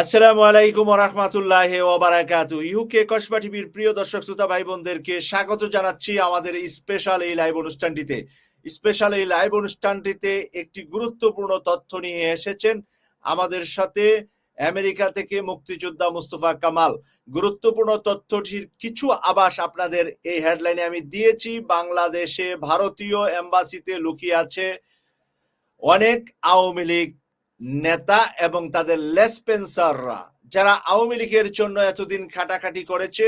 আসসালামু আলাইকুম রহমতুল্লাহ ওবারাকাতু ইউকে কসবা টিভির প্রিয় দর্শক শ্রোতা ভাই বোনদেরকে স্বাগত জানাচ্ছি আমাদের স্পেশাল এই লাইভ অনুষ্ঠানটিতে। স্পেশাল এই লাইভ অনুষ্ঠানটিতে একটি গুরুত্বপূর্ণ তথ্য নিয়ে এসেছেন আমাদের সাথে আমেরিকা থেকে মুক্তিযোদ্ধা মুস্তফা কামাল। গুরুত্বপূর্ণ তথ্যটির কিছু আভাস আপনাদের এই হেডলাইনে আমি দিয়েছি। বাংলাদেশে ভারতীয় এম্বাসিতে লুকিয়ে আছে অনেক আওয়ামী লীগ নেতা এবং তাদের লেসপেন্সাররা যারা আওয়ামী লীগের জন্য এতদিন খাটাখাটি করেছে,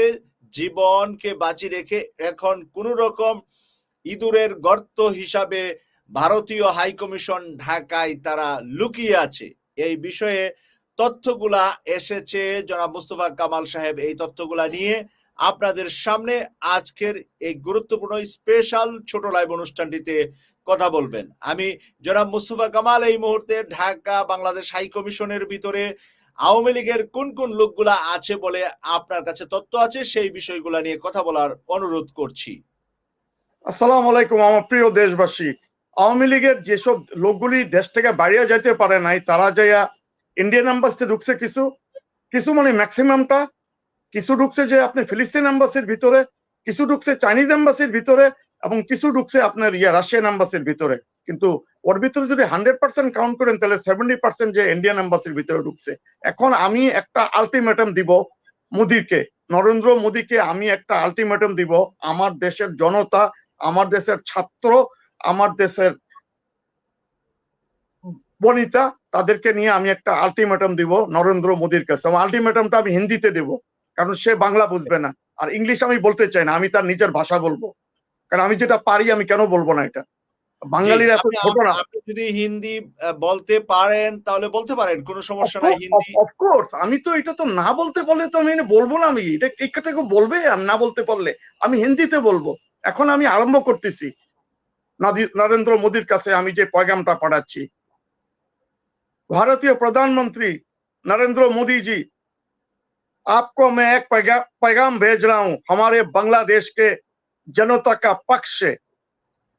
জীবনকে বাঁচি রেখে এখন কোন রকম ইঁদুরের গর্ত হিসাবে ভারতীয় হাই কমিশন ঢাকায় তারা লুকিয়ে আছে। এই বিষয়ে তথ্যগুলা এসেছে জনাব মুস্তফা কামাল সাহেব এই তথ্যগুলা নিয়ে। আপনাদের সামনে আজকের এই গুরুত্বপূর্ণ স্পেশাল ছোট লাইভ অনুষ্ঠানটিতে কথা বলবেন। আমি জনাব মুস্তফা কামাল এই মুহূর্তে ঢাকা, বাংলাদেশ হাই কমিশনের ভিতরে। আওয়ামী লীগের কোন কোন লোকগুলা আছে বলে আপনার কাছে তথ্য আছে সেই বিষয়গুলা নিয়ে কথা বলার অনুরোধ করছি। আসসালাম আলাইকুম আমার প্রিয় দেশবাসী। আওয়ামী লীগের যেসব লোকগুলি দেশ থেকে বাইরে যেতে পারে নাই, তারা যাইয়া ইন্ডিয়ান এম্বাসিতে ঢুকছে কিছু। কিছু মানে ম্যাক্সিমামটা কিছু ঢুকছে যে আপনি ফিলিস্তিন এম্বাসির ভিতরে, কিছু ঢুকছে চাইনিজ এম্বাসির ভিতরে, এবং কিছু ঢুকছে আপনার ইয়া রাশিয়ান এম্বাসির ভিতরে। কিন্তু ওর ভিতরে যদি হান্ড্রেড পার্সেন্ট কাউন্ট করেন, তাহলে সেভেন্টি পার্সেন্ট যে ইন্ডিয়ান এম্বাসির ভিতরে ঢুকছে। এখন আমি একটা আলটিমেটাম দিব মোদিকে। নরেন্দ্র মোদীকে আমি একটা আলটিমেটাম দিব। আমার দেশের জনতা, আমার দেশের ছাত্র, আমার দেশের বনিতা, তাদেরকে নিয়ে আমি একটা আলটিমেটাম দিব নরেন্দ্র মোদীর কাছে। আলটিমেটামটা আমি হিন্দিতে দেব। কারণ সে বাংলা বুঝবে না। আর ইংলিশ আমি বলতে চাই না আমি তার নিজের ভাষা বলব। কারণ আমি যেটা পারি আমি কেন বলব না এটা? বাঙালির এত ছোট না। যদি হিন্দি বলতে পারেন তাহলে বলতে পারেন কোনো সমস্যা নাই হিন্দি। অফকোর্স আমি তো এটা তো না বলতে তো আমি বলব না আমি। এটা এই বলবে আর না বলতে পারলে? আমি হিন্দিতে বলব। এখন আমি আরম্ভ করতেছি। নরেন্দ্র মোদীর কাছে আমি যে পয়গামটা পাঠাচ্ছি। ভারতীয় প্রধানমন্ত্রী নরেন্দ্র মোদীজি आपको मैं एक पैगा- पैगाम भेज रहा हूँ हमारे बांग्लादेश के जनता का पक्ष से।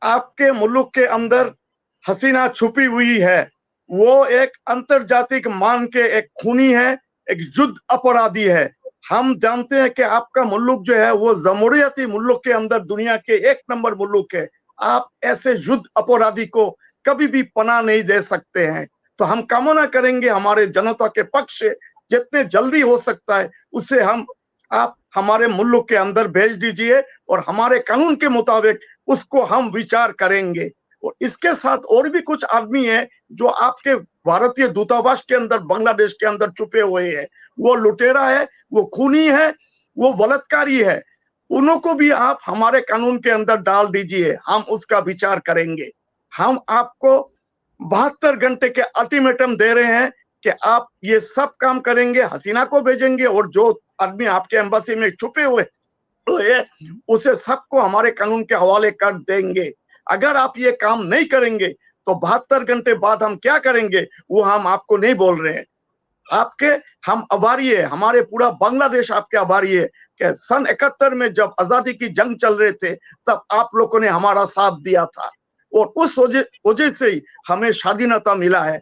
आपके मुल्क के अंदर हसीना छुपी हुई है। वो एक अंतर्जातिक मान के एक खूनी है, एक युद्ध अपराधी है। हम जानते हैं कि आपका मुल्क जो है, वो जमूरियती मुल्क के अंदर दुनिया के एक नंबर मुल्क है। आप ऐसे युद्ध अपराधी को कभी भी पना नहीं दे सकते हैं। तो हम कामना करेंगे हमारे जनता के पक्ष जितने जल्दी हो सकता है, उसे हम, आप हमारे मुल्क के अंदर भेज दीजिए और हमारे कानून के मुताबिक उसको हम विचार करेंगे। और इसके साथ और भी कुछ आदमी है जो आपके भारतीय दूतावास के अंदर, बांग्लादेश के अंदर छुपे हुए हैं। वो लुटेरा है, वो खूनी है, वो बलात्कारी है। उनको भी आप हमारे कानून के अंदर डाल दीजिए, हम उसका विचार करेंगे। हम आपको बहत्तर घंटे के अल्टीमेटम दे रहे हैं कि आप ये सब काम करेंगे, हसीना को भेजेंगे और जो आदमी आपके एम्बासी में छुपे हुए उसे सबको हमारे कानून के हवाले कर देंगे। अगर आप ये काम नहीं करेंगे तो बहत्तर घंटे बाद हम क्या करेंगे, वो हम आपको नहीं बोल रहे हैं। आपके, हम आभारी है, हमारे पूरा बांग्लादेश आपके आभारी है कि सन इकहत्तर में जब आज़ादी की जंग चल रहे थे, तब आप लोगों ने हमारा साथ दिया था। और उस वजह से ही हमें स्वाधीनता मिला है।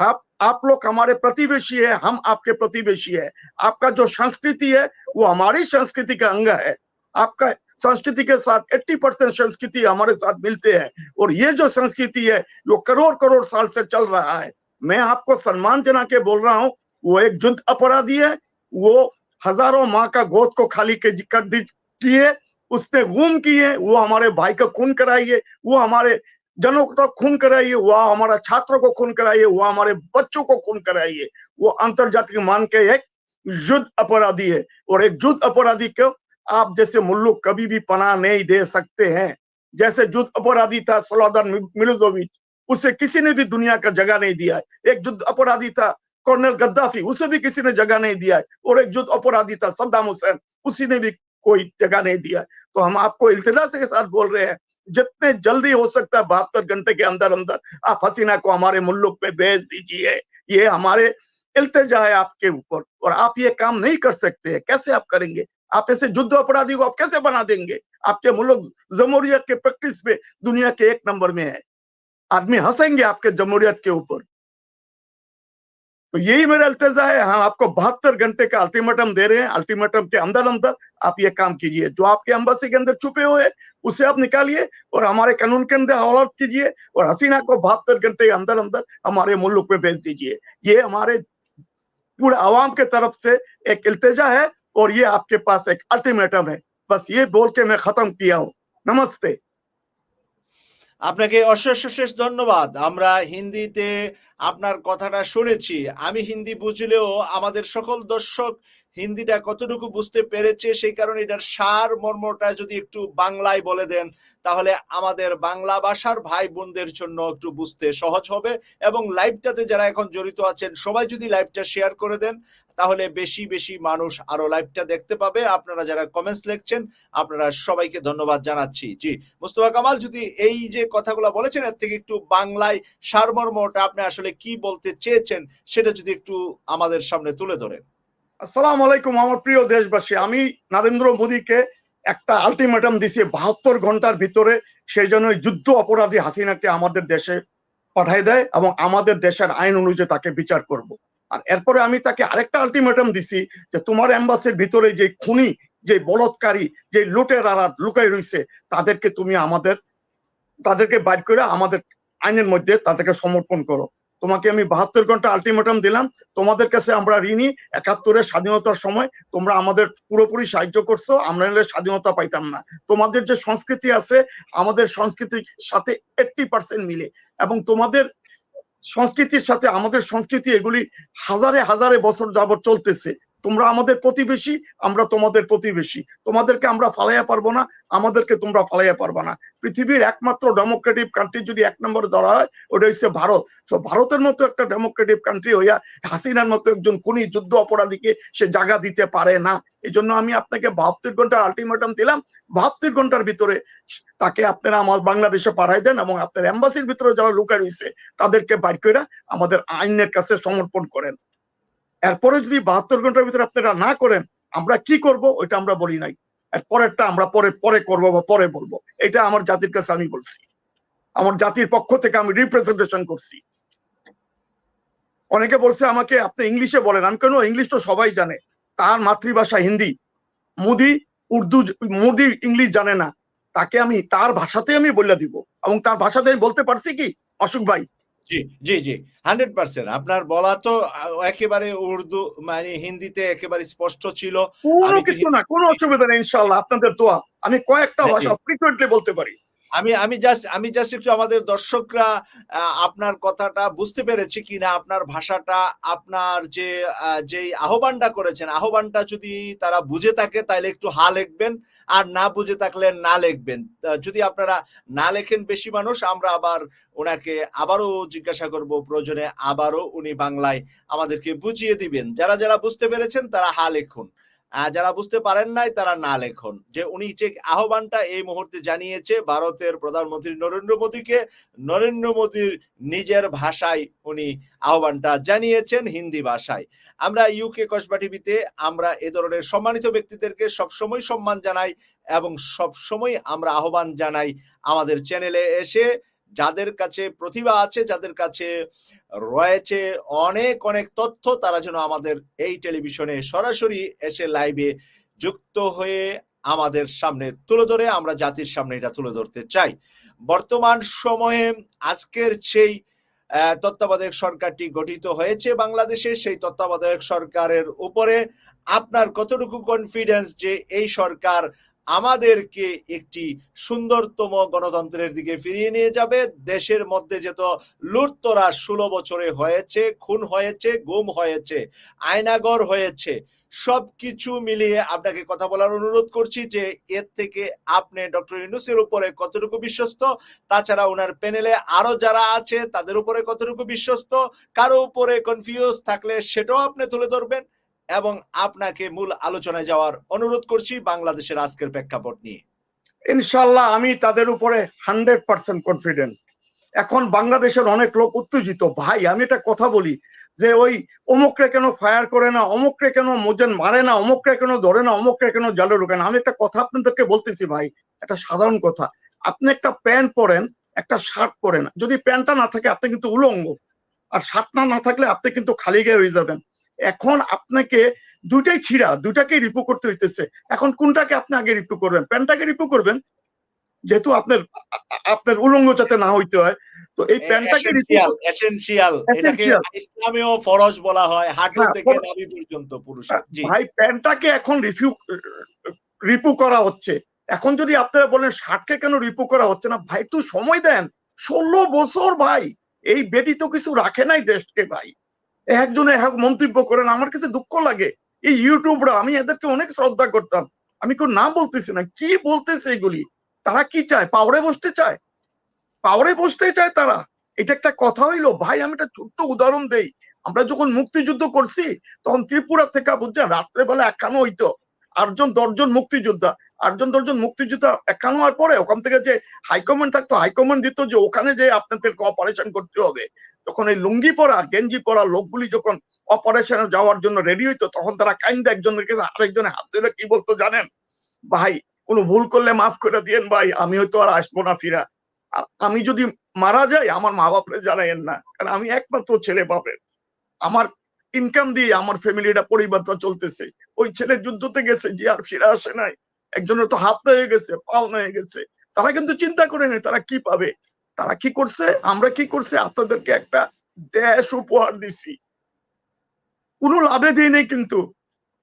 आप आप लोग हमारे प्रतिवेशी है, हम आपके प्रतिवेशी है। आपका जो संस्कृति है, वो हमारी संस्कृति का अंग है। आपका संस्कृति के साथ 80 परसेंट संस्कृति हमारे साथ मिलते हैं। और ये जो संस्कृति है जो करोड़ करोड़ साल से चल रहा है। मैं आपको सम्मान जना के बोल रहा हूँ, वो एक युद्ध अपराधी है। वो हज़ारों माँ का गोद को खाली कर दी, किए, उसने गुम किए, वो हमारे भाई का खून कराइए, वो हमारे जनों को खून कराइए वो हमारा छात्रों को खून कराइए वो हमारे बच्चों को खून कराइए। वो अंतर अंतर्जातिक मान के एक युद्ध अपराधी है। और एक युद्ध अपराधी को आप जैसे मुल्लुक कभी भी पना नहीं दे सकते हैं। जैसे युद्ध अपराधी था सोलादन मिलोजोविच, उसे किसी ने भी दुनिया का जगह नहीं दिया है। एक युद्ध अपराधी था कर्नल गद्दाफी, उसे भी किसी ने जगह नहीं दिया है। और एक युद्ध अपराधी था सद्दाम हुसैन, उसी ने भी कोई जगह नहीं दिया है। तो हम आपको इल्तजा के साथ बोल रहे हैं जितने जल्दी हो सकता है बहत्तर घंटे के अंदर अंदर आप हसीना को हमारे मुल्क में भेज दीजिए। ये हमारे इल्तजा है आपके ऊपर। और आप ये काम नहीं कर सकते हैं। कैसे आप करेंगे? आप ऐसे युद्ध अपराधी को आप कैसे बना देंगे? आपके मुल्क जमहूरियत के प्रैक्टिस में दुनिया के एक नंबर में है। आदमी हंसेंगे आपके जमहूरियत के ऊपर। तो यही मेरा अल्तजा है। हाँ आपको बहत्तर घंटे का अल्टीमेटम दे रहे हैं। अल्टीमेटम के अंदर अंदर आप ये काम कीजिए। जो आपके एम्बेसी के अंदर छुपे हुए उसे आप निकालिए और हमारे कानून के अंदर हवालत कीजिए और हसीना को बहत्तर घंटे अंदर अंदर हमारे मुल्क में भेज दीजिए। ये हमारे पूरे आवाम के तरफ़ से एक इल्तजा है और ये आपके पास एक अल्टीमेटम है। बस ये बोल के मैं खत्म किया हूँ। नमस्ते। আপনাকে অশেষ অশেষ ধন্যবাদ। আমরা হিন্দিতে আপনার কথাটা শুনেছি। আমি হিন্দি বুঝলেও আমাদের সকল দর্শক হিন্দিটা কতটুকু বুঝতে পেরেছে সেই কারণে এটার সার মর্মটা যদি একটু বাংলায় বলে দেন, তাহলে আমাদের বাংলা ভাষার ভাই বোনদের জন্য একটু বুঝতে সহজ হবে এবং লাইভটাতে যারা এখন জড়িত আছেন, সবাই যদি লাইভটা শেয়ার করে দেন তাহলে বেশি বেশি মানুষ আরও লাইভটা দেখতে পাবে। আপনারা যারা কমেন্টস লিখছেন, আপনারা সবাইকে ধন্যবাদ জানাচ্ছি। জি, মুস্তফা কামাল, যদি এই যে কথাগুলো বলেছেন, এর থেকে একটু বাংলায় সারমর্মটা আপনি আসলে কি বলতে চেয়েছেন, সেটা যদি একটু আমাদের সামনে তুলে ধরেন। আসসালামু আলাইকুম, আমার প্রিয় দেশবাসী। আমি নরেন্দ্র মোদীকে একটা আলটিমেটাম দিছি, বাহাত্তর ঘণ্টার ভিতরে সেই জন্য যুদ্ধ অপরাধী হাসিনাকে আমাদের দেশে পাঠাই দেয় এবং আমাদের দেশের আইন অনুযায়ী তাকে বিচার করব। আর এরপরে আমি তাকে আরেকটা আলটিমেটাম দিছি যে তোমার এম্বাসির ভিতরে যে খুনি, যে বলৎকারী, যে লুটেরারা লুকাই রইছে তাদেরকে তুমি আমাদের, তাদেরকে বাইর করে আমাদের আইনের মধ্যে তাদেরকে সমর্পণ করো। তোমাকে আমি বাহাত্তর ঘণ্টা আলটিমেটাম দিলাম। তোমাদের কাছে আমরা ঋণী। একাত্তরের স্বাধীনতার সময় তোমরা আমাদের পুরোপুরি সাহায্য করছ। আমরা নাহলে স্বাধীনতা পাইতাম না। তোমাদের যে সংস্কৃতি আছে, আমাদের সংস্কৃতির সাথে এইটটি পার্সেন্ট মিলে। এবং তোমাদের সংস্কৃতির সাথে আমাদের সংস্কৃতি এগুলি হাজারে হাজারে বছর যাবত চলতেছে। তোমরা আমাদের প্রতিবেশী, আমরা তোমাদের প্রতিবেশী। তোমাদেরকে আমরা ফালাইয়া পারব না, আমাদেরকে তোমরা ফালাইয়া পারব না। পৃথিবীর একমাত্র ডেমোক্রেটিক কান্ট্রি যদি এক নম্বরে ধরা হয়, ওটা হচ্ছে ভারত। তো ভারতের মতো একটা ডেমোক্রেটিক কান্ট্রি হইয়া হাসিনার মতো একজন খুনি যুদ্ধ অপরাধীকে সে জায়গা দিতে পারে না। এই জন্য আমি আপনাকে বাহাত্তর ঘণ্টার আলটিমেটাম দিলাম। বাহাত্তর ঘণ্টার ভিতরে তাকে আপনারা আমার বাংলাদেশে পাঠাই দেন এবং আপনার এম্বাসির ভিতরে যারা লুকায় রয়েছে, তাদেরকে বাইর করে আমাদের আইনের কাছে সমর্পণ করেন। এরপরে যদি বাহাত্তর ঘণ্টার ভিতরে আপনারা না করেন, আমরা কি করব? ওইটা আমরা বলি নাই। এর পরেরটা আমরা পরে পরে করব বা পরে বলব। এটা আমার জাতির কাছে আমি বলছি। আমার জাতির পক্ষ থেকে আমি রিপ্রেজেন্টেশন করছি। অনেকে বলছে আমাকে, আপনি ইংলিশে বলেন। আমি কেন? ইংলিশ তো সবাই জানে। তার মাতৃভাষা হিন্দি। মোদি, উর্দু, মোদি ইংলিশ জানে না। তাকে আমি, তার ভাষাতে আমি বলে দিব। এবং তার ভাষাতে আমি বলতে পারছি কি? অশোক ভাই জি জি জি। Hundred percent. আপনার বলা তো একেবারে উর্দু মানে হিন্দিতে একেবারে স্পষ্ট ছিল। কোনো কিছু না কোনো অসুবিধা নেই ইনশাল্লাহ আপনাদের দোয়া। আমি কয়েকটা। ভাষা ফ্রিকুয়েন্টলি বলতে পারি। আমি আমি জাস্ট আমি জাস্ট একটু আমাদের দর্শকরা আপনার কথাটা বুঝতে পেরেছে কিনা, আপনার ভাষাটা, আপনার যে যেই আহ্বানটা করেছেন, আহ্বানটা যদি তারা বুঝে থাকে তাহলে একটু হা লিখবেন, আর না বুঝে থাকলে না লিখবেন। যদি আপনারা না লেখেন বেশি মানুষ, আমরা আবার ওনাকে আবারও জিজ্ঞাসা করব, প্রয়োজনে আবারও উনি বাংলায় আমাদেরকে বুঝিয়ে দিবেন। যারা যারা বুঝতে পেরেছেন তারা হা লিখুন। যারা বুঝতে পারেন নাই, তারা না লেখন। যে উনি যে আহ্বানটা এই মুহূর্তে জানিয়েছে, ভারতের প্রধানমন্ত্রী নরেন্দ্র মোদীকে, নরেন্দ্র মোদীর নিজের ভাষায় উনি আহ্বানটা জানিয়েছেন হিন্দি ভাষায়। আমরা ইউকে কসবা টিভিতে আমরা এ ধরনের সম্মানিত ব্যক্তিদেরকে সবসময় সম্মান জানাই এবং সবসময় আমরা আহ্বান জানাই আমাদের চ্যানেলে এসে। যাদের কাছে প্রতিভা আছে, যাদের কাছে রয়েছে অনেক অনেক তথ্য, তারা যেন আমাদের এই টেলিভিশনে সরাসরি এসে লাইভে যুক্ত হয়ে আমাদের সামনে তুলে ধরে, আমরা জাতির সামনে এটা তুলে ধরতে চাই। বর্তমান সময়ে আজকের সেই তত্ত্বাবধায়ক সরকারটি গঠিত হয়েছে বাংলাদেশে, সেই তত্ত্বাবধায়ক সরকারের উপরে আপনার কতটুকু কনফিডেন্স যে এই সরকার আমাদেরকে একটি সুন্দরতম গণতন্ত্রের দিকে ফিরিয়ে নিয়ে যাবে। দেশের মধ্যে যত লুটতরা ষোলো বছরে হয়েছে, খুন হয়েছে, গুম হয়েছে, আয়নাগর হয়েছে, সবকিছু মিলিয়ে আপনাকে কথা বলার অনুরোধ করছি যে এর থেকে আপনি ডক্টর ইউনুসের উপরে কতটুকু বিশ্বস্ত, তাছাড়া ওনার প্যানেলে আরও যারা আছে তাদের উপরে কতটুকু বিশ্বস্ত, কারও উপরে কনফিউজ থাকলে সেটাও আপনি তুলে ধরবেন। এবং আপনাকে মূল আলোচনায় যাওয়ার অনুরোধ করছি বাংলাদেশের আজকের প্রেক্ষাপট নিয়ে। ইনশাল্লাহ আমি তাদের উপরে হান্ড্রেড পার্সেন্ট কনফিডেন্ট এখন বাংলাদেশের অনেক লোক উত্তেজিত, ভাই, আমি একটা কথা বলি যে ওই অমুকরে কেন ফায়ার করে না, অমুকরে কেন মোজেন মারে না, অমুকরে কেন ধরে না, অমুকরে কেন জালে ঢোকে না? আমি একটা কথা আপনাদেরকে বলতেছি, ভাই, একটা সাধারণ কথা। আপনি একটা প্যান্ট পরেন, একটা শার্ট পরেন। যদি প্যান্টটা না থাকে, আপনি কিন্তু উলঙ্গ। আর সাতনা না থাকলে আপনি কিন্তু খালি গায়ে হয়ে যাবেন। এখন আপনাকে দুটাই ছিঁড়া দুইটাকে রিপু করতে হইতেছে। এখন কোনটাকে আপনি আগে রিপু করবেন? প্যান্টটাকে রিপু করবেন? যেহেতু আপনার আপনার উলঙ্গ যাতে না হইতে হয় তো এই প্যান্টটাকে এসেনশিয়াল এটাকে ইসলামেও ফরজ বলা হয় হাঁটু হ্যাঁ, থেকে। নাভি পর্যন্ত পুরুষের। জি। ভাই প্যান্টটাকে এখন রিফিউ রিপু করা হচ্ছে। এখন যদি আপনারা বলেন শার্টকে কেন রিপু করা হচ্ছে না? ভাই একটু সময় দেন। ষোলো বছর ভাই এই বেটি তো কিছু রাখে নাই দেশকে ভাই। একজনে এক মন্তব্য করেন, আমার কাছে দুঃখ লাগে। এই ইউটিউবরা, আমি এদেরকে অনেক শ্রদ্ধা করতাম। আমি কেউ না বলতেছি না। কি বলতেছে এগুলি? তারা কি চায়? পাওয়ারে বসতে চায়? পাওয়ারে বসতে চায় তারা? এটা একটা কথা হইল, ভাই, আমি একটা ছোট্ট উদাহরণ দেই। আমরা যখন মুক্তিযুদ্ধ করছি, তখন ত্রিপুরা থেকে বুঝছেন রাত্রেবেলা একখানো হইতো। আটজন, দশজন মুক্তিযোদ্ধা, আটজন, দশজন মুক্তিযোদ্ধা একখানো হওয়ার পরে ওখান থেকে যে হাইকমান্ড থাকতো হাইকমান্ড দিত যে ওখানে যে আপনাদেরকে অপারেশন করতে হবে। তখন এই লুঙ্গি পরা, গেঞ্জি পরা লোকগুলি যখন অপারেশনে যাওয়ার জন্য রেডি হইতো, তখন তারা কাইন্দা একজনের কাছে আরেকজনের হাত ধরে কি বলতো জানেন? ভাই, কোনো ভুল করলে মাফ করে দিয়েন ভাই, আমি হয়তো আর আসব না ফিরা। আমি যদি মারা যাই, আমার মা বাপরে জানাইয়েন না, কারণ আমি একমাত্র ছেলে বাপের আমার ইনকাম দিয়ে আমার ফ্যামিলিটা পরিবারটা চলতেছে। ওই ছেলে যুদ্ধতে গেছে, যে আর ফিরে আসে নাই। একজনের তো হাত হয়ে গেছে, পাও হয়ে গেছে। তারা কিন্তু চিন্তা করে নেই তারা কি পাবে? তারা কি করছে? আমরা কি করছে? আপনাদেরকে একটা দেশ উপহার দিছি। কোনো লাভে দিই নেই কিন্তু।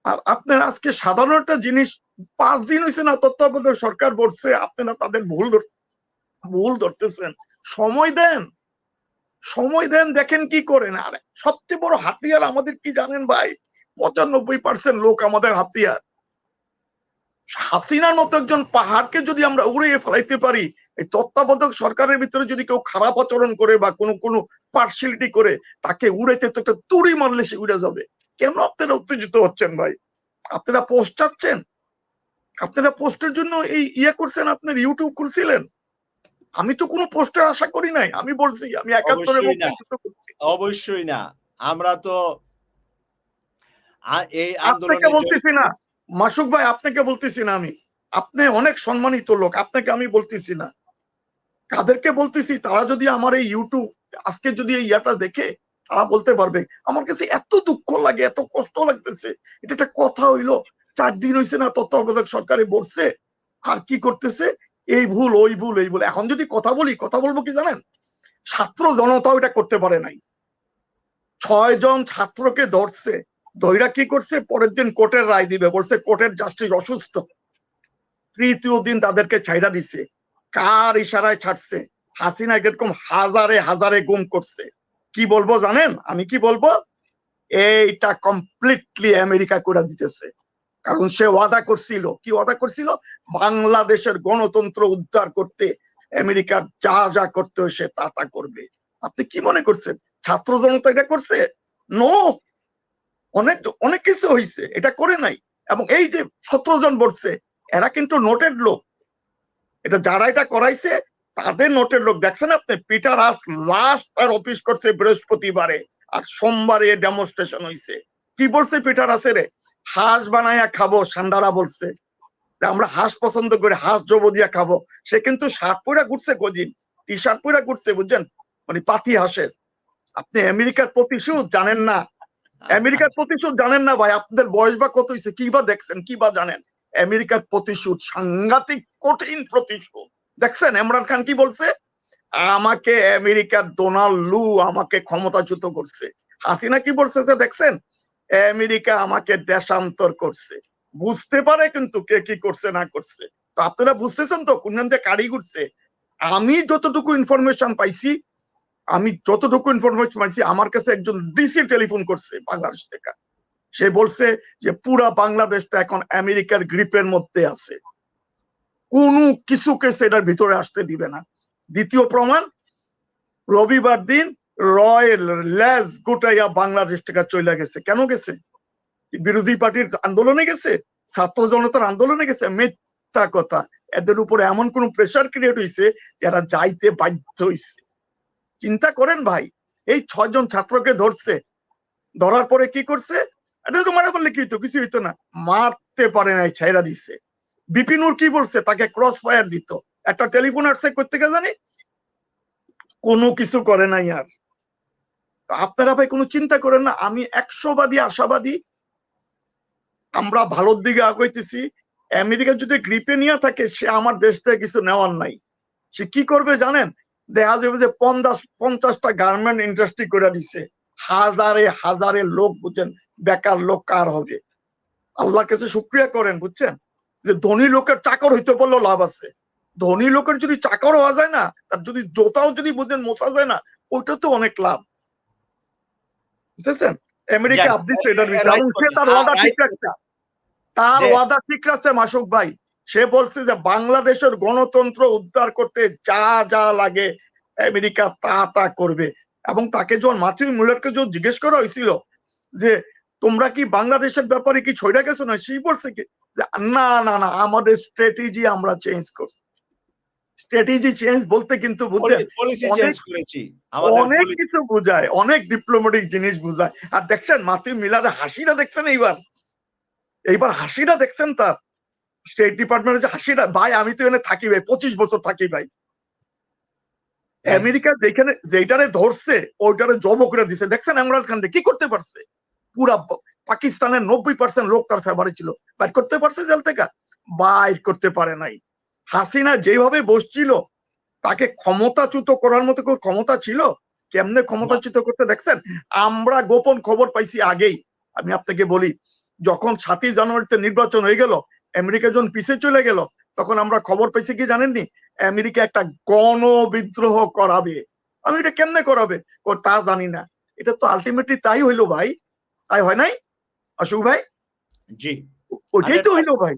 আর আপনার আজকে সাধারণ একটা জিনিস, পাঁচ দিন হয়েছে না, তত্ত্বাবধায়ক সরকার বলছে, আপনারা তাদের ভুল ভুল ধরতেছেন। সময় দেন। সময় দেন, দেখেন কি করেন। আর, সবচেয়ে বড় হাতিয়ার আমাদের কি জানেন ভাই? পঁচানব্বই পার্সেন্ট লোক আমাদের হাতিয়ার। হাসিনার মতো একজন পাহাড়কে যদি আমরা উড়িয়ে ফেলাইতে পারি, এই তত্ত্বাবধায়ক সরকারের ভিতরে যদি কেউ খারাপ আচরণ করে বা কোনো কোনো পার্সিয়ালিটি করে, তাকে উড়াইতে তো একটা তুড়ি মারলে সে উড়ে যাবে। কেন আপনারা উত্তেজিত হচ্ছেন ভাই? আপনারা পোস্ট চাচ্ছেন? আপনারা পোস্টের জন্য এই ইয়ে করছেন, আপনার ইউটিউব খুলছিলেন? আমি তো কোনো পোস্টার আশা করি নাই। আমি বলছি আমি একাত্তরের অবশ্যই না। আমরা তো এই বলতেছি না। মাসুক ভাই আপনাকে বলতেছি না আমি। আপনি অনেক সম্মানিত লোক আপনাকে আমি বলতেছি না। কাদেরকে বলতেছি তারা যদি আমার এই ইউটিউব আজকে যদি এই ইয়াটা দেখে তারা বলতে পারবে আমার কাছে এত দুঃখ লাগে এত কষ্ট লাগতেছে। এটা একটা কথা হইল। চার দিন হয়েছে না তত্ত্বাবধায়ক সরকারে বসছে। আর কি করতেছে? এই ভুল, ওই ভুল, এই ভুল। এখন যদি কথা বলি, কথা বলব কি জানেন? ছাত্র জনতাও এটা করতে পারে নাই। ছয় জন ছাত্রকে ধরছে। দইরা কি করছে? পরের দিন কোর্টের রায় দিবে। বলছে কোর্টের জাস্টিস অসুস্থ। তৃতীয় দিন তাদেরকে ছাইরা দিছে। কার ইশারায় ছাড়ছে? হাসিনা এরকম হাজারে হাজারে গুম করছে। কি বলব জানেন? আমি কি বলব? এইটা কমপ্লিটলি আমেরিকা করে দিতেছে। কারণ সে ওয়াদা করছিল। কি ওয়াদা করছিল? বাংলাদেশের গণতন্ত্র উদ্ধার করতে, আমেরিকার যা যা করতে হয় সে তা তা করবে। আপনি কি মনে করছেন? ছাত্র জনতা এটা করছে? নো! অনেক অনেক কিছু হয়েছে এটা করে নাই। এবং এই যে সতেরো জন বসছে, এরা কিন্তু নোটেড লোক। এটা যারা এটা করাইছে, তাদের নোটের লোক। দেখছেন আপনি? পিটার আস লাস্ট আর অফিস করছে বৃহস্পতিবারে। আর সোমবারে ডেমনস্ট্রেশন হয়েছে কি বলছে পিটার আসেরে? হাঁস বানাইয়া খাব, সান্ডারা বলছে। আমরা হাঁস পছন্দ করি, হাঁস জব দিয়া খাব। সে কিন্তু শার্ট পরে ঘুরছে কদিন টি শার্ট পরে ঘুরছে, বুঝছেন? মানে পাতি হাঁসের। আপনি আমেরিকার প্রতিশোধ জানেন না। আমেরিকার প্রতিশোধ জানেন না ভাই, আপনাদের বয়স বা কত হয়েছে কি বা দেখছেন, কি বা জানেন? আমেরিকার প্রতিশোধ, সাংঘাতিক কঠিন প্রতিশোধ। দেখছেন, ইমরান খান কি বলছে? আমাকে আমেরিকার ডোনাল্ড লু আমাকে ক্ষমতাচ্যুত করছে। হাসিনা কি বলছে দেখছেন? আমেরিকা আমাকে দেশান্তর করছে। বুঝতে পারে কিন্তু কে কি করছে, না করছে। তো আপনারা বুঝতেছেন তো কোন যে কারি ঘুরছে। আমি যতটুকু ইনফরমেশন পাইছি, আমি যতটুকু ইনফরমেশন পাইছি, আমার কাছে একজন ডিসি টেলিফোন করছে বাংলাদেশ থেকে। সে বলছে যে, পুরা বাংলাদেশটা এখন আমেরিকার গ্রিপের মধ্যে আছে। কোন কিছুকে সেটার ভিতরে আসতে দিবে না। দ্বিতীয় প্রমাণ, রবিবার দিন রয়েল লেজ গোটাইয়া বাংলাদেশ থেকে চলে গেছে। কেন গেছে? বিরোধী পার্টির আন্দোলনে গেছে? ছাত্র জনতার আন্দোলনে গেছে? মিথ্যা কথা। এদের উপরে এমন কোন প্রেশার ক্রিয়েট হয়েছে যারা যাইতে বাধ্য হয়েছে চিন্তা করেন ভাই, এই ছয়জন ছাত্রকে ধরছে, ধরার পরে কি করছে? এটা তো মারা করলে কি হইতো? কিছু হইতো না। মারতে পারে নাই, ছাইরা দিছে। বিপিনুর কি বলছে? তাকে ক্রস ফায়ার দিত। একটা টেলিফোন আসছে করতে জানি? কোনো কিছু করে নাই আর। আপনারা ভাই কোনো চিন্তা করেন না, আমি একশোবাদী আশাবাদী আমরা ভালোর দিকে আগাইতেছি। আমেরিকা যদি গ্রিপে নিয়ে থাকে, সে আমার দেশ থেকে কিছু নেওয়ার নাই। সে কি করবে জানেন? দেখা যাবে যে পঞ্চাশ, পঞ্চাশটা গার্মেন্ট ইন্ডাস্ট্রি করে দিছে। হাজারে হাজারে লোক বুঝছেন, বেকার লোক কার হবে? আল্লাহ কাছে শুক্রিয়া করেন, বুঝছেন? যে ধনী লোকের চাকর হইতে পারলেও লাভ আছে। ধনী লোকের যদি চাকর হওয়া যায় না, তার যদি জোতাও যদি বুঝেন মোছা যায় না ওইটা তো অনেক লাভ। বুঝতেছেন? আমেরিকা আপনি ট্রেডার এবং সে তার ওয়াদা ঠিক রাখছে তার ওয়াদা ঠিক রাখছে মাসুক ভাই। সে বলছে যে বাংলাদেশের গণতন্ত্র উদ্ধার করতে যা যা লাগে আমেরিকা তা তা করবে। এবং তাকে যখন মার্টিন মুলারকে যখন জিজ্ঞেস করা হয়েছিল যে তোমরা কি বাংলাদেশের ব্যাপারে কি ছড়া গেছো না সেই বলছে কি যে না না না আমাদের স্ট্র্যাটেজি আমরা চেঞ্জ করছি। স্ট্র্যাটেজি চেঞ্জ বলতে কিন্তু পলিসি অনেক- চেঞ্জ করেছি। অনেক কিছু বোঝায় অনেক ডিপ্লোম্যাটিক জিনিস বোঝায়। আর দেখছেন হাসিটা দেখছেন এইবার? এইবার হাসিটা দেখছেন তার? স্টেট ডিপার্টমেন্টের যে হাসিটা ভাই আমি তো এখানে থাকি ভাই পঁচিশ বছর থাকি ভাই। হ্যাঁ। আমেরিকা যেখানে যেটারে ধরছে ওইটারে জব করে দিছে। দেখছেন ইমরান খানকে কি করতে পারছে? পুরা পাকিস্তানের নব্বই পার্সেন্ট লোক তার ফেভারে ছিল। বাইর করতে পারছে জেল থেকে? বাইর করতে পারে নাই। হাসিনা যেভাবে বসছিল তাকে ক্ষমতাচ্যুত করার মতো কোনো ক্ষমতা ছিল? কেমনে ক্ষমতাচ্যুত করতে দেখছেন? আমরা গোপন খবর পাইছি আগেই। আমি আপনাকে বলি যখন সাতই জানুয়ারিতে নির্বাচন হয়ে গেল আমেরিকা যখন পিছিয়ে চলে গেল তখন আমরা খবর পাইছি কি জানেননি? আমেরিকা একটা গণ বিদ্রোহ করাবে। আমি এটা কেমনে করাবে? ও তা জানি না। এটা তো আলটিমেটলি তাই হইল ভাই। তাই হয় নাই? অশোক ভাই? জি। ওইটাই তো হইল ভাই।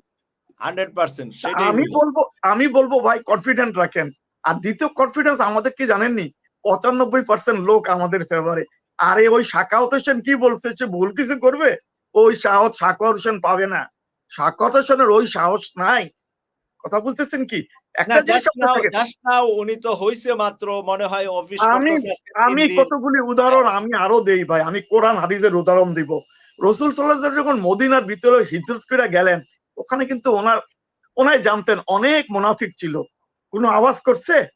হান্ড্রেড পার্সেন্ট আমি বলব আমি বলব ভাই কনফিডেন্ট রাখেন। আর দ্বিতীয় কনফিডেন্স আমাদের কি জানেননি? পঁচানব্বই পার্সেন্ট লোক আমাদের ফেভারে আরে ওই শাকাওত হোসেন কি বলছে সে ভুল কিছু করবে? ওই সাহস শাকাওত হোসেন পাবে না। শাকাওত হোসেনের ওই সাহস নাই। কথা বুঝতেছেন কি? উনি তো হইছে মাত্র মনে হয় অফিস আমি- আমি কতগুলি উদাহরণ আমি আরও দেই ভাই। আমি কোরআন হাদিসের উদাহরণ দিব। রসুল সাল্লাহ যখন মদিনার ভিতরে হিজরত করে গেলেন ওখানে কিন্তু ওনার, ওনাই জানতেন, অনেক মুনাফিক ছিল। কোনো আওয়াজ করছে?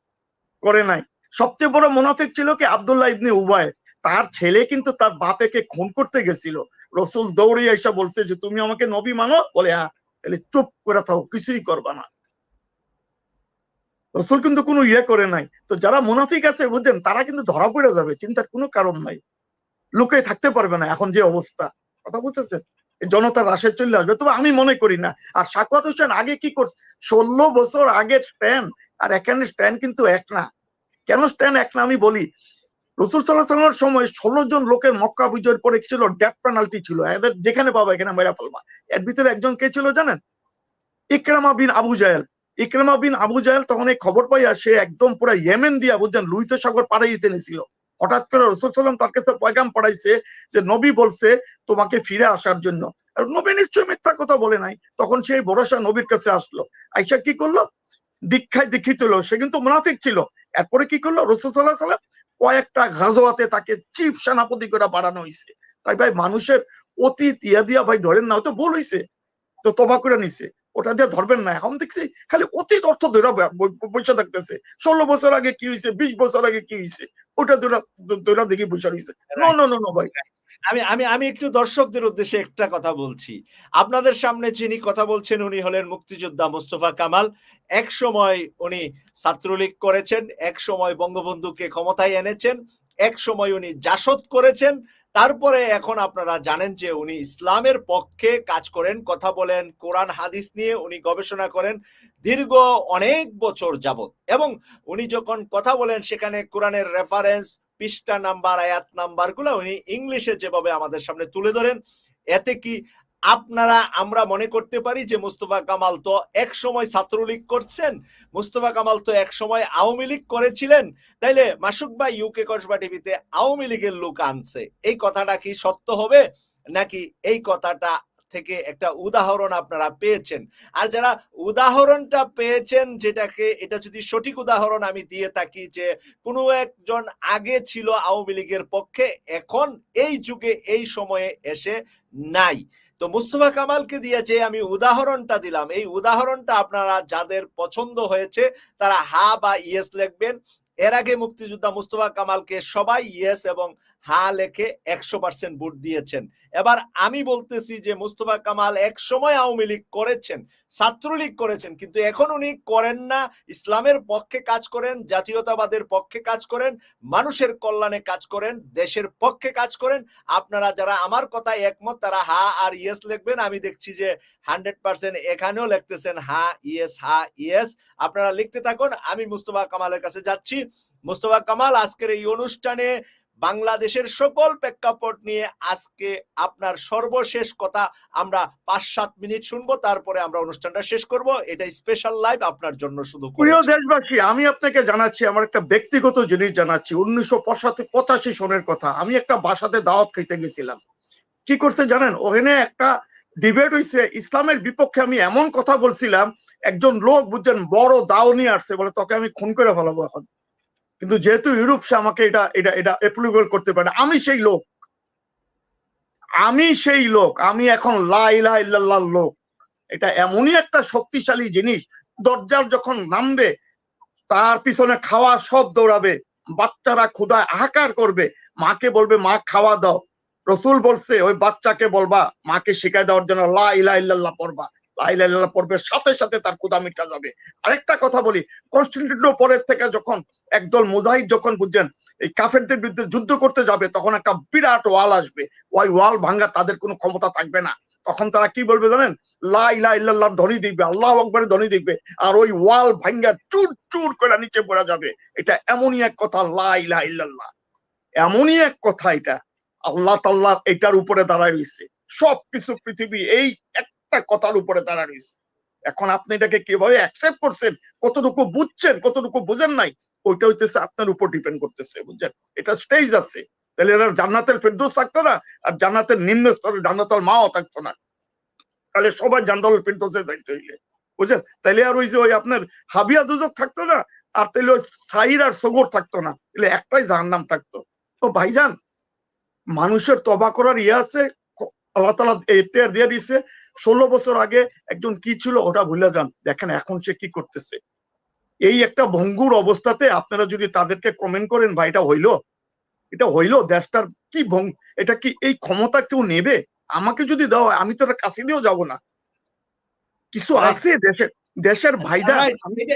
করে নাই। সবচেয়ে বড় মুনাফিক ছিল কি? আব্দুল্লাহ ইবনে উবায় তার ছেলে কিন্তু তার বাপেকে খুন করতে গেছিল। রসুল দৌড়ে এসে বলছে যে, তুমি আমাকে নবী মানো? বলে হ্যাঁ। তাহলে চুপ করে থাকো, কিছুই করবা না। রসুল কিন্তু কোনো ইয়ে করে নাই। তো যারা মুনাফিক আছে, বুঝছেন, তারা কিন্তু ধরা পড়ে যাবে, চিন্তার কোনো কারণ নাই। লুকিয়ে থাকতে পারবে না এখন যে অবস্থা। কথা বুঝতেছেন? এই জনতার রাশে চলে আসবে। তবে আমি মনে করি না। আর সাকুয়াত হোসেন আগে কি করছে? ষোলো বছর আগের স্ট্যান্ড আর এখানে স্ট্যান্ড কিন্তু এক না। কেন স্ট্যান্ড এক না আমি বলি? রসুল সাল্লাহ সময় ষোলো জন লোকের মক্কা বিজয়ের পরে ছিল? ডেথ পেনাল্টি ছিল। এদের যেখানে পাবা, এখানে মেরা ফেলবা। এর ভিতরে একজন কে ছিল জানেন? ইকরামা বিন আবু জাহেল। ইকরামা বিন আবু জাহেল তখন এই খবর পাইয়া সে একদম পুরো ইয়েমেন দিয়া বুঝছেন লুইত সাগর পাড়াই দিতে নিছিল হঠাৎ করে রসুল সাল্লাম তার কাছে পয়গাম পড়াইছে যে নবী বলছে তোমাকে ফিরে আসার জন্য। নবী নিশ্চয়ই মিথ্যা কথা বলে নাই। তখন সেই ভরসা নবীর কাছে আসলো। আইসা কি করল? দীক্ষায় দীক্ষিত হলো। সে কিন্তু মুনাফিক ছিল। এরপরে কি করল? রসুল সাল্লাহ সাল্লাম কয়েকটা ঘাজোয়াতে তাকে চিফ সেনাপতি করে বাড়ানো হয়েছে তাই ভাই, মানুষের অতীত ইয়া দিয়া ভাই, ধরেন না তো ভুল হয়েছে তো তবা করে নিছে। ওটা দিয়ে ধরবেন না। এখন দেখছি খালি অতীত অর্থ ধরে বসে থাকতেছে। ষোলো বছর আগে কি হয়েছে বিশ বছর আগে কি হয়েছে ওটা ধরে ধরে দেখি রয়েছে নো নো নো ভাই। আমি আমি আমি একটু দর্শকদের উদ্দেশ্যে একটা কথা বলছি। আপনাদের সামনে যিনি কথা বলছেন উনি হলেন মুক্তিযোদ্ধা মোস্তফা কামাল। এক সময় উনি ছাত্রলীগ করেছেন এক সময় বঙ্গবন্ধুকে ক্ষমতায় এনেছেন এক সময় উনি জাসদ করেছেন তারপরে এখন আপনারা জানেন যে উনি ইসলামের পক্ষে কাজ করেন, কথা বলেন, কোরআন, হাদিস নিয়ে উনি গবেষণা করেন দীর্ঘ অনেক বছর যাবত এবং উনি যখন কথা বলেন, সেখানে কোরআনের রেফারেন্স পৃষ্ঠা নাম্বার, আয়াত নাম্বারগুলো উনি ইংলিশে যেভাবে আমাদের সামনে তুলে ধরেন, এতে কি আপনারা, আমরা মনে করতে পারি যে মুস্তফা কামাল তো এক সময় ছাত্রলীগ করছেন, মুস্তফা কামাল তো এক সময় আওয়ামী লীগ করেছিলেন। তাইলে মাসুক ভাই ইউকে কসবা টিভিতে আওয়ামী লীগের লোক আনছে। এই কথাটা কি সত্য হবে? নাকি এই কথাটা থেকে একটা উদাহরণ আপনারা পেয়েছেন? আর যারা উদাহরণটা পেয়েছেন যেটাকে, এটা যদি সঠিক উদাহরণ আমি দিয়ে থাকি যে কোনো একজন আগে ছিল আওয়ামী লীগের পক্ষে, এখন এই যুগে, এই সময়ে এসে নাই। তো মুস্তফা কামালকে দিয়ে যে আমি উদাহরণটা দিলাম, এই উদাহরণটা আপনারা যাদের পছন্দ হয়েছে, তারা হা বা ইয়েস লিখবেন। এর আগে মুক্তিযোদ্ধা মুস্তফা কামালকে সবাই ইয়েস এবং হা লেখে একশো পার্সেন্ট ভোট দিয়েছেন। এবার আমি বলতেছি যে মুস্তফা কামাল এক সময় আওয়ামী লীগ করেছেন, ছাত্রলীগ করেছেন, কিন্তু এখন উনি করেন না। ইসলামের পক্ষে কাজ করেন, জাতীয়তাবাদের পক্ষে কাজ করেন, মানুষের কল্যাণে কাজ করেন, দেশের পক্ষে কাজ করেন। আপনারা যারা আমার কথা একমত, তারা হা আর ইয়েস লিখবেন। আমি দেখছি যে হান্ড্রেড পার্সেন্ট এখানেও লিখতেছেন হা ইয়েস হা ইয়েস। আপনারা লিখতে থাকুন। আমি মুস্তফা কামালের কাছে যাচ্ছি। মুস্তফা কামাল, আজকের এই অনুষ্ঠানে বাংলাদেশের সকল প্রেক্ষাপট নিয়ে আজকে আপনার সর্বশেষ কথা আমরা পাঁচ সাত মিনিট শুনব, তারপরে আমরা অনুষ্ঠানটা শেষ করব। এটা স্পেশাল লাইভ আপনার জন্য শুধু প্রিয় দেশবাসী, আমি আপনাকে জানাচ্ছি, আমার একটা ব্যক্তিগত জিনিস জানাচ্ছি, উনিশশো পঁচাশি সনের কথা। আমি একটা বাসাতে দাওয়াত খাইতে গেছিলাম। কি করছে জানেন? ওখানে একটা ডিবেট হইছে, ইসলামের বিপক্ষে আমি এমন কথা বলছিলাম, একজন লোক বুঝছেন, বড় দাও নিয়ে আসছে বলে তোকে আমি খুন করে ফেলাবো এখন। কিন্তু যেহেতু ইউরোপ সে আমাকে এটা এটা এটা অ্যাপ্রুভেল করতে পারে আমি সেই লোক। আমি সেই লোক। আমি এখন লাইলা লোক। এটা এমনই একটা শক্তিশালী জিনিস। দরজার যখন নামবে, তার পিছনে খাওয়া সব দৌড়াবে। বাচ্চারা ক্ষুধায় আহাকার করবে। মাকে বলবে, মা, খাওয়া দাও। রসুল বলছে, ওই বাচ্চাকে বলবা, মাকে শিখাই দেওয়ার জন্য লা ইলা ইল্লাল্লাহ পড়বা। লা ইলা পড়বে, সাথে সাথে তার যাবে। আরেকটা কথা বলি পরের থেকে যখন একদল মুজাহিদ যখন বুঝছেন, এই কাফেরদের বিরুদ্ধে যুদ্ধ করতে যাবে, তখন একটা বিরাট ওয়াল আসবে। ওই ওয়াল ভাঙ্গা তাদের কোনো ক্ষমতা থাকবে না। তখন তারা কি বলবে জানেন? লা ধ্বনি আল্লাহ আকবরের ধ্বনি দিবে আর ওই ওয়াল ভাঙ্গা চুর চুর করে নিচে পড়া যাবে। এটা এমনই এক কথা, লা ইলা ইল্লাল্লাহ। এমনই এক কথা এটা। আল্লাহ তাল্লাহ এটার উপরে দাঁড়ায় রয়েছে। সব কিছু পৃথিবী এই একটা কথার উপরে রয়েছে এখন আপনি এটাকে কীভাবে অ্যাকসেপ্ট করছেন, কতটুকু বুঝছেন, কতটুকু বুঝেন নাই, ওইটা হইতেছে আপনার উপর ডিপেন্ড করতেছে, বুঝছেন? এটা স্টেজ আছে। তাহলে এরা জান্নাতের ফেরদৌস থাকতো না, আর জান্নাতের নিম্ন স্তরে জান্নাতাল মাও থাকতো না। তাহলে সবাই জান্নাতুল ফেরদৌসে যাইতে হইলে, বুঝছেন? তাহলে আর ওই যে ওই আপনার হাবিয়া দুজক থাকতো না, আর তাহলে ওই সাইর আর সগর থাকতো না, তাহলে একটাই জাহান্নাম থাকতো। তো ভাইজান, মানুষের তবা করার ইয়ে আছে আল্লাহ তালা এখতিয়ার দিয়ে দিছে ষোলো বছর আগে একজন কি ছিল ওটা ভুলে যান। দেখেন এখন সে কি করতেছে। এই একটা ভঙ্গুর অবস্থাতে আপনারা যদি তাদেরকে কমেন্ট করেন ভাই এটা হইল? এটা হইল? দেশটার কি ভঙ্গ এটা কি এই ক্ষমতা কেউ নেবে? আমাকে যদি দেওয়া আমি তো এটা কাছে দিয়েও যাব না। কিছু আছে দেশের? দেশের ভাইদা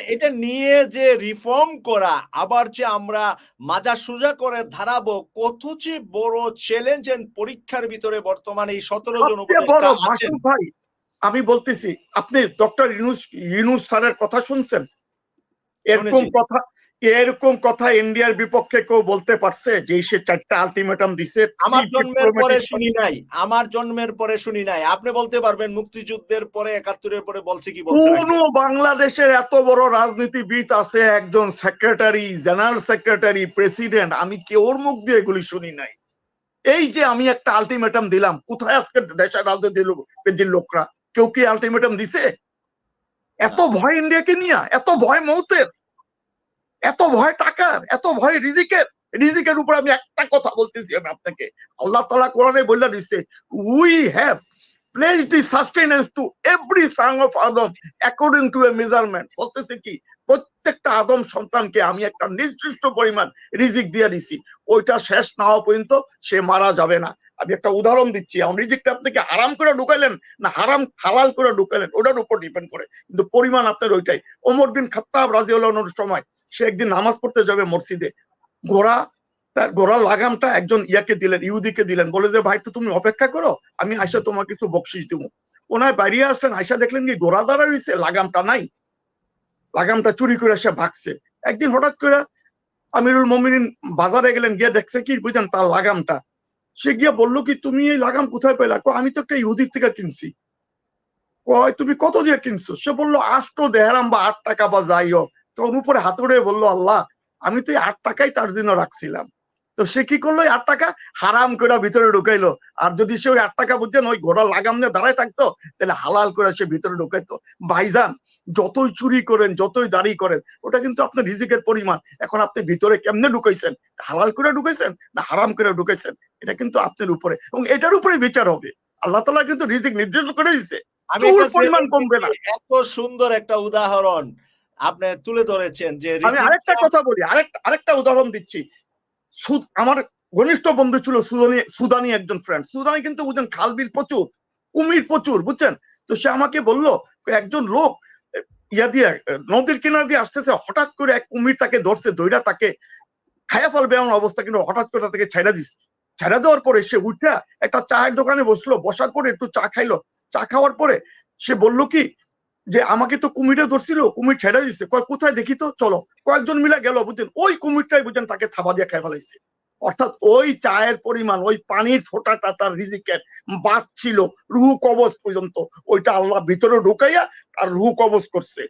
এটা নিয়ে যে রিফর্ম করা আবার যে আমরা মাজা সোজা করে ধারাবো কত যে বড় চ্যালেঞ্জ এন্ড পরীক্ষার ভিতরে বর্তমানে এই সতেরো জন ভাই আমি বলতেছি আপনি ডক্টর ইউনুস ইউনুস স্যারের কথা শুনছেন? এরকম কথা এরকম কথা ইন্ডিয়ার বিপক্ষে কেউ বলতে পারছে যে সে চারটা আলটিমেটাম দিছে? আমার জন্মের পরে শুনি নাই আমার জন্মের পরে শুনি নাই। আপনি বলতে পারবেন মুক্তিযুদ্ধের পরে একাত্তরের পরে বলছে কি বলছে কোন বাংলাদেশের এত বড় রাজনীতিবিদ আছে একজন সেক্রেটারি জেনারেল সেক্রেটারি প্রেসিডেন্ট আমি কেউর মুখ দিয়ে এগুলি শুনি নাই? এই যে আমি একটা আলটিমেটাম দিলাম কোথায় আজকে দেশের রাজনীতির লোকরা? কেউ কি আলটিমেটাম দিছে? এত ভয় ইন্ডিয়াকে নিয়ে এত ভয় মৌতের। এত ভয় টাকার, এত ভয় রিজিকের রিজিকের উপর আমি একটা কথা বলতেছি আমি আপনাকে। আল্লাহ তালা কোরআনে বলে দিচ্ছে we have place the sustenance to every son of Adam according to a measurement বলতেছে কি, প্রত্যেকটা আদম সন্তানকে আমি একটা নির্দিষ্ট পরিমাণ রিজিক দিয়ে দিছি। ওইটা শেষ না হওয়া পর্যন্ত সে মারা যাবে না। আমি একটা উদাহরণ দিচ্ছি আমি রিজিকটা আপনাকে হারাম করে ঢুকাইলেন না হারাম, হালাল করে ঢুকাইলেন, ওটার উপর ডিপেন্ড করে। কিন্তু পরিমাণ আপনার ওইটাই। ওমর বিন খাত্তাব রাজিউল্লাহর সময় সে একদিন নামাজ পড়তে যাবে মসজিদে। ঘোড়া, তার ঘোড়ার লাগামটা একজন ইয়াকে দিলেন, ইহুদিকে দিলেন। বলে যে, ভাই তো তুমি অপেক্ষা করো, আমি আইসা তোমাকে কিছু বকশিস দিব। ওনায় বাইরে আসলেন আইসা দেখলেন কি ঘোড়া দ্বারা রয়েছে, লাগামটা নাই। লাগামটা চুরি করে সে ভাগছে। একদিন হঠাৎ করে আমিরুল মমিনিন বাজারে গেলেন, গিয়ে দেখছে কি, বুঝলেন, তার লাগামটা। সে গিয়ে বলল কি, তুমি এই লাগাম কোথায় পেলা? আমি তো একটা ইহুদির থেকে কিনছি। কয়, তুমি কত দিয়ে কিনছো? সে বলল, আষ্ট দেহারাম বা আট টাকা বা যাই হোক। তখন উপরে হাতুড়ে বলল আল্লাহ আমি তো এই আট টাকাই তার জন্য রাখছিলাম। তো সে কি করল? আট টাকা হারাম করে ভিতরে ঢুকাইলো। আর যদি সে ওই আট টাকা বুঝছেন ওই ঘোড়া লাগাম নিয়ে দাঁড়ায় থাকতো তাহলে হালাল করে সে ভিতরে ঢুকাইতো। ভাইজান যতই চুরি করেন যতই দাড়ি করেন ওটা কিন্তু আপনার রিজিকের পরিমাণ। এখন আপনি ভিতরে কেমনে ঢুকাইছেন? হালাল করে ঢুকাইছেন না হারাম করে ঢুকাইছেন? এটা কিন্তু আপনার উপরে। এবং এটার উপরে বিচার হবে। আল্লাহ তালা কিন্তু রিজিক নির্ধারণ করে দিছে না। এত সুন্দর একটা উদাহরণ। আপনি তুলে ধরেছেন যে আমি আরেকটা কথা বলি আরেকটা আরেকটা উদাহরণ দিচ্ছি। সুদ আমার ঘনিষ্ঠ বন্ধু ছিল সুদানি সুদানি একজন ফ্রেন্ড সুদানি কিন্তু বুঝছেন খালবিল প্রচুর কুমির প্রচুর বুঝছেন? তো সে আমাকে বলল একজন লোক ইয়া দিয়ে নদীর কিনার দিয়ে আসতেছে হঠাৎ করে এক কুমির তাকে ধরছে দইরা তাকে খায়া ফেলবে এমন অবস্থা কিন্তু হঠাৎ করে তাকে ছাইড়া দিস। ছাইড়া দেওয়ার পরে সে উঠা একটা চায়ের দোকানে বসল বসার পরে একটু চা খাইলো। চা খাওয়ার পরে সে বলল কি যে আমাকে তো কুমিরে ধরছিল, কুমির ছেড়ে দিচ্ছে কয়, কোথায় দেখি তো? চলো। কয়েকজন মিলে গেল বুঝছেন? ওই কুমিরটাই বুঝছেন তাকে থাবা দিয়ে খাই ফেলাইছে। অর্থাৎ ওই চায়ের পরিমাণ, ওই পানির ফোঁটাটা তার রিজিকের বাদ ছিল রুহু কবজ পর্যন্ত। ওইটা আল্লাহ ভিতরে ঢুকাইয়া তার রুহু কবজ করছে।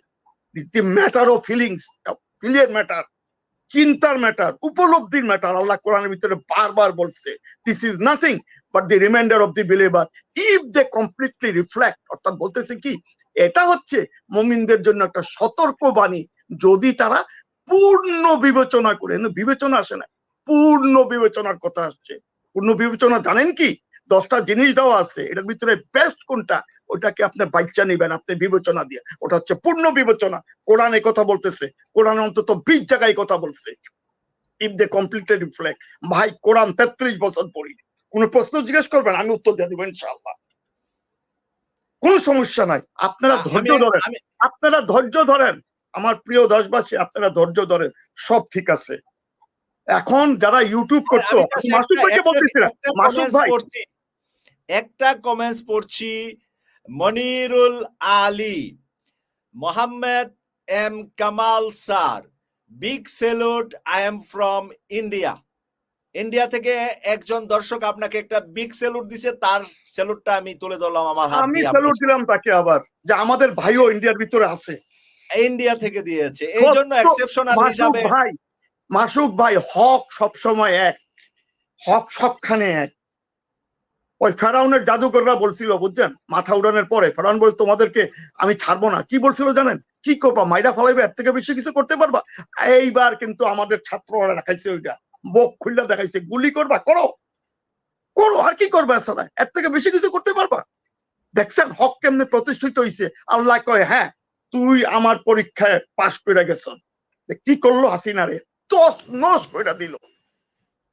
ম্যাটার অফ ফিলিংস ফিলিয়ার ম্যাটার চিন্তার ম্যাটার উপলব্ধির ম্যাটার আল্লাহ কোরআনের ভিতরে বারবার বলছে this is nothing but the reminder of the believer if they completely reflect অর্থাৎ বলতেছে কি এটা হচ্ছে মমিনদের জন্য একটা সতর্ক বাণী যদি তারা পূর্ণ বিবেচনা করে বিবেচনা আসে না, পূর্ণ বিবেচনার কথা আসছে। পূর্ণ বিবেচনা জানেন কি? দশটা জিনিস দেওয়া আছে, এটার ভিতরে বেস্ট কোনটা? ওটাকে আপনি বাচ্চা নিবেন, আপনি বিবেচনা দিয়ে। ওটা হচ্ছে পূর্ণ বিবেচনা। কোরআনে কথা বলতেছে। কোরআন অন্তত বিশ জায়গায় কথা বলছে। ইফ দে কমপ্লিটেড রিফ্লেক্ট ভাই, কোরআন তেত্রিশ বছর পড়ি। কোনো প্রশ্ন জিজ্ঞেস করবেন, আমি উত্তর দিয়ে দিব, ইনশাআল্লাহ। কোনো সমস্যা নাই। আপনারা ধৈর্য ধরেন। আপনারা ধৈর্য ধরেন। আমার প্রিয় দেশবাসী আপনারা ধৈর্য ধরেন। সব ঠিক আছে। এখন যারা ইউটিউব করতো মাসুদ একটা- ভাইকে বলতেছিলাম মাসুদ ভাই। একটা কমেন্টস পড়ছি Monirul Ali Mohammad M Kamal sir big salute I am from India. India থেকে একজন দর্শক আপনাকে একটা বিগ সেলুট দিছে তার সেলুটটা আমি তুলে ধরলাম আমার হাত আমি স্যালুট দিলাম তাকে আবার যে আমাদের ভাইও ইন্ডিয়ার ভিতরে আছে। ইন্ডিয়া থেকে দিয়েছে। এই জন্য এক্সেপশনাল মাসুক হিসাবে ভাই মাসুক ভাই হক সব সময় এক। হক সবখানে এক। ওই ফেরাউনের জাদুকররা বলছিল বুঝছেন? মাথা উড়ানোর পরে ফেরাউন বল তোমাদেরকে আমি ছাড়বো না। কি বলছিল জানেন? কি করবা? মাইরা ফলাইবে? এর থেকে বেশি কিছু করতে পারবা? এইবার কিন্তু আমাদের ছাত্ররা রাখাইছে ওইটা। বক খুললা দেখাইছে গুলি করবা, করো। করো, আর কি করবা এছাড়া এর থেকে বেশি কিছু করতে পারবা? দেখছেন হক কেমনে প্রতিষ্ঠিত হইছে? আল্লাহ কয় হ্যাঁ তুই আমার পরীক্ষায় পাশ করে গেছ। কি করল হাসিনা রে? তস নস করে দিল।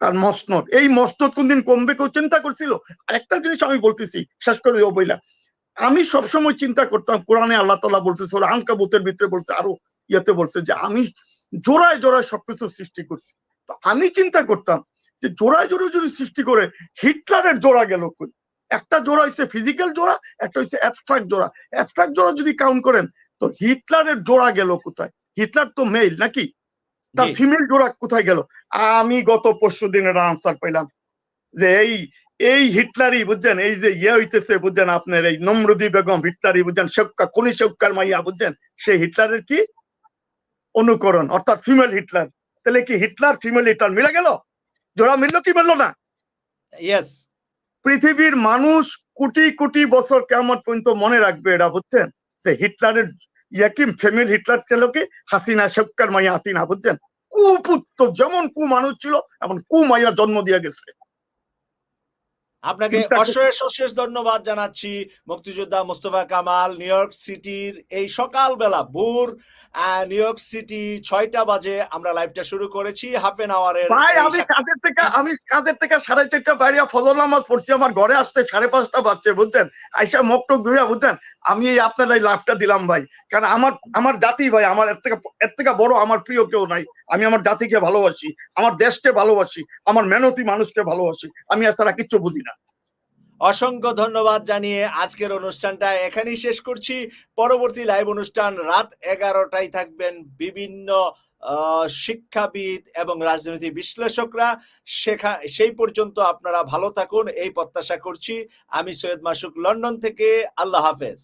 তার মসনদ এই মসনদ কোনদিন কমবে কেউ চিন্তা করছিল? আর একটা জিনিস আমি বলতেছি, শেষ করে দেবো বইলা। আমি সবসময় চিন্তা করতাম, কোরআনে আল্লাহ তালা বলছে, সোরা আঙ্কাবুতের ভিতরে বলছে, আরও ইয়েতে বলছে যে আমি জোড়ায় জোড়ায় সবকিছু সৃষ্টি করছি। আমি চিন্তা করতাম যে জোড়ায় জোড়ায় যদি সৃষ্টি করে হিটলারের জোড়া গেল কই? একটা জোড়া হচ্ছে ফিজিক্যাল জোড়া একটা হচ্ছে অ্যাবস্ট্রাক্ট জোড়া। অ্যাবস্ট্রাক্ট জোড়া যদি কাউন্ট করেন তো হিটলারের জোড়া গেল কোথায়? হিটলার তো মেল নাকি? তার ফিমেল জোড়া কোথায় গেল? আমি গত পরশু দিনের আনসার পেলাম যে এই এই হিটলারই বুঝছেন এই যে ইয়ে হইতেছে বুঝছেন আপনার এই নমরুদি বেগম হিটলারই বুঝছেন সবকা কোনি সবকার মাইয়া বুঝছেন সেই হিটলারের কি? অনুকরণ অর্থাৎ ফিমেল হিটলার। তাহলে কি হিটলার ফিমেল হিটলার মিলে গেল? জোড়া মিলল কি মিলল না? ইয়েস পৃথিবীর মানুষ কোটি কোটি বছর কেমন পর্যন্ত মনে রাখবে এটা বুঝছেন? সে হিটলারের ইয়াকিম ফেমিল হিটলার ছিল কি? হাসিনা শেখকার মাইয়া হাসিনা বুঝছেন? কুপুত্র যেমন কু মানুষ ছিল এমন কু মাইয়া জন্ম দিয়ে গেছে। আপনাকে অশেষ অশেষ ধন্যবাদ জানাচ্ছি মুক্তিযোদ্ধা মোস্তফা কামাল নিউ ইয়র্ক সিটির এই সকালবেলা ভোর নিউ ইয়র্ক সিটি ছয়টা বাজে আমরা লাইভটা শুরু করেছি হাফ এন আওয়ারের ভাই আমি কাজের থেকে আমি কাজের থেকে সাড়ে চারটা বাইরে ফজর নামাজ পড়ছি আমার ঘরে আসতে সাড়ে পাঁচটা বাজছে বুঝছেন? আইসা মুখ টুক ধুইয়া বুঝছেন? আমি এই আপনার এই লাভটা দিলাম ভাই কারণ আমার আমার জাতি ভাই আমার এর থেকে এর থেকে বড় আমার প্রিয় কেউ নাই। আমি আমার জাতিকে ভালোবাসি আমার দেশকে ভালোবাসি আমার মেহনতি মানুষকে ভালোবাসি। আমি এছাড়া কিচ্ছু বুঝি না। অসংখ্য ধন্যবাদ জানিয়ে আজকের অনুষ্ঠানটা এখানেই শেষ করছি। পরবর্তী লাইভ অনুষ্ঠান রাত এগারোটায় থাকবেন বিভিন্ন শিক্ষাবিদ এবং রাজনীতি বিশ্লেষকরা। শেখা সেই পর্যন্ত আপনারা ভালো থাকুন, এই প্রত্যাশা করছি। আমি সৈয়দ মাসুক লন্ডন থেকে, আল্লাহ হাফেজ।